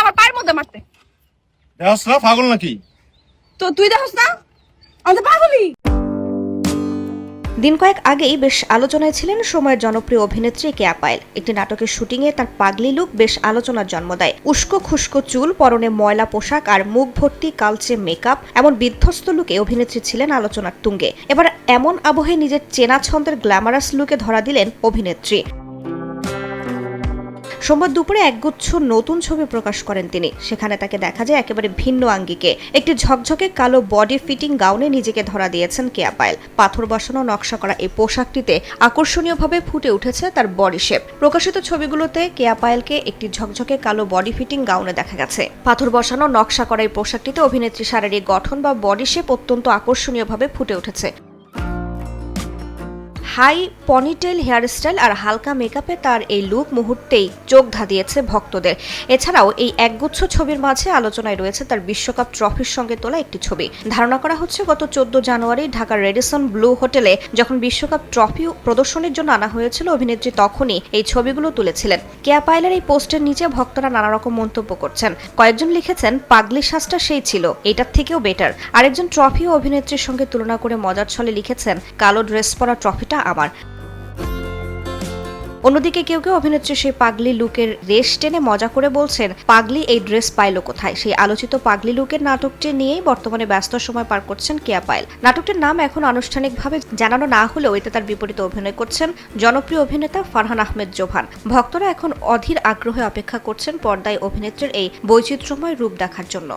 আমার পায়ের মধ্যে মারতে। দেহস না পাগল নাকি? তো তুই দেখোস না? পাগলি। দিন কয়েক আগেই বেশ আলোচনায় ছিলেন সময়ের জনপ্রিয় অভিনেত্রী কেয়া পায়েল। একটি নাটকের শুটিংয়ে তার পাগলি লুক বেশ আলোচনার জন্ম দেয়। উস্কো খুস্কো চুল পরনে ময়লা পোশাক আর মুখ ভর্তি কালচে মেকআপ এমন বিধ্বস্ত লুকে অভিনেত্রী ছিলেন আলোচনার তুঙ্গে। এবার এমন আবহে নিজের চেনা ছন্দের গ্ল্যামারাস লুকে ধরা দিলেন অভিনেত্রী। সোমবার দুপুরে একগুচ্ছ নতুন ছবি প্রকাশ করেন তিনি। সেখানে তাকে দেখা যায় একেবারে ভিন্ন আঙ্গিকে। একটি ঝকঝকে কালো বডি ফিটিং গাউনে নিজেকে ধরা দিয়েছেন কেয়া পায়েল। পাথর বসানো, নকশা করা এই পোশাকটিতে আকর্ষণীয়ভাবে ফুটে উঠেছে তার বডি শেপ। প্রকাশিত ছবিগুলোতে কেয়া পায়েলকে একটি ঝকঝকে কালো বডি ফিটিং গাউনে দেখা গেছে। পাথর বসানো, নকশা করা এই পোশাকটিতে অভিনেত্রী শারীরিক গঠন বা বডি শেপ অত্যন্ত আকর্ষণীয়ভাবে ফুটে উঠেছে। হাই পনিটেল হেয়ারস্টাইল আর হালকা মেকআপে তার এই লুক মুহূর্তেই চোখ ধাঁধিয়েছে ভক্তদের। এছাড়াও এই একগুচ্ছ ছবির মাঝে আলোচনায় রয়েছে তার বিশ্বকাপ ট্রফির সঙ্গে তোলা একটি ছবি। ধারণা করা হচ্ছে, গত চোদ্দ জানুয়ারি ঢাকার রেডিসন ব্লু হোটেলে যখন বিশ্বকাপ ট্রফি প্রদর্শনীর জন্য আনা হয়েছিল, অভিনেত্রী তখনই এই ছবিগুলো তুলেছিলেন। কেয়া পাইলের এই পোস্টের নিচে ভক্তরা নানা রকম মন্তব্য করছেন। কয়েকজন লিখেছেন, পাগলি সাজটা সেই ছিল, এটার থেকেও বেটার আরেকজন ট্রফি অভিনেত্রীর সঙ্গে তুলনা করে মজার ছলে লিখেছেন, কালো ড্রেস পরা ট্রফিটা আমার অন্যদিকে কেউ কেউ অভিনেত্রী সেই পাগলি লুকের রেশ টেনে মজা করে বলছেন, পাগলি, এই ড্রেস পাইলো কোথায়? সেই আলোচিত পাগলি লুকের নাটকটি নিয়েই বর্তমানে ব্যস্ত সময় পার করছেন কেয়া পায়েল। নাটকটির নাম এখন আনুষ্ঠানিকভাবে জানানো না হলেও এতে তার বিপরীতে অভিনয় করছেন জনপ্রিয় অভিনেতা ফারহান আহমেদ জোভান। ভক্তরা এখন অধীর আগ্রহে অপেক্ষা করছেন পর্দায় অভিনেত্রীর এই বৈচিত্র্যময় রূপ দেখার জন্য।